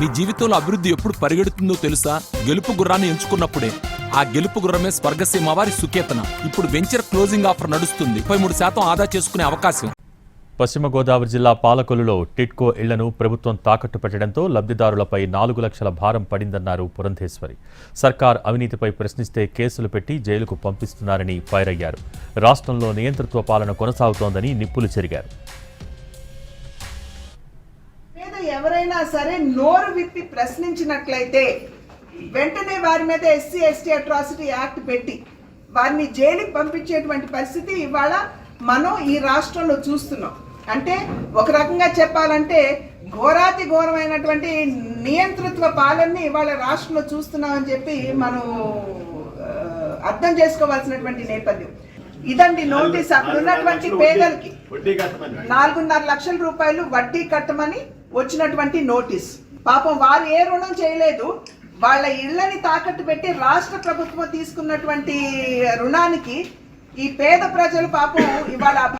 మీ జీవితంలో అభివృద్ధి ఎప్పుడు పరిగెడుతుందో తెలుసా? గెలుపు గుర్రాన్ని ఎంచుకున్నప్పుడే. ఆ గెలుపు గుర్రమే స్వర్గసీమ వారి సుకేతన. ఇప్పుడు వెంచర్ క్లోజింగ్ ఆఫర్ నడుస్తుంది. ముప్పై మూడు శాతం ఆదా చేసుకునే అవకాశం. పశ్చిమ గోదావరి జిల్లా పాలకొల్లులో టిట్కో ఇళ్ళను ప్రభుత్వం తాకట్టు పెట్టడంతో లబ్ధిదారులపై నాలుగు లక్షల భారం పడిందన్నారు పురంధేశ్వరి. సర్కార్ అవినీతిపై ప్రశ్నిస్తే కేసులు పెట్టి జైలుకు పంపిస్తున్నారని ఫైర్ అయ్యారు రాష్ట్రంలో నియంతృత్వ పాలన కొనసాగుతోందని నిప్పులు చెరిగారు. ఎవరైనా సరే నోరు విప్పి ప్రశ్నించినట్లయితే వెంటనే వారి మీద ఎస్సీ ఎస్టీ అట్రాసిటీ యాక్ట్ పెట్టి వారిని జైలుకి పంపించేటువంటి పరిస్థితి ఇవాళ మనం ఈ రాష్ట్రంలో చూస్తున్నాం. అంటే ఒక రకంగా చెప్పాలంటే ఘోరాతి ఘోరమైనటువంటి నియంతృత్వ పాలనని ఇవాళ రాష్ట్రంలో చూస్తున్నామని చెప్పి మనం అర్థం చేసుకోవాల్సినటువంటి నేపథ్యం. ఇదండి నోటీస్. అక్కడ ఉన్నటువంటి పేదలకి నాలుగున్నర లక్షల రూపాయలు వడ్డీ కట్టమని వచ్చినటువంటి నోటీస్. పాపం వారు ఏ రుణం చేయలేదు వాళ్ళ ఇళ్ళని తాకట్టు పెట్టి రాష్ట్ర ప్రభుత్వం తీసుకున్నటువంటి రుణానికి ఈ పేద ప్రజలు పాపం ఇవాళ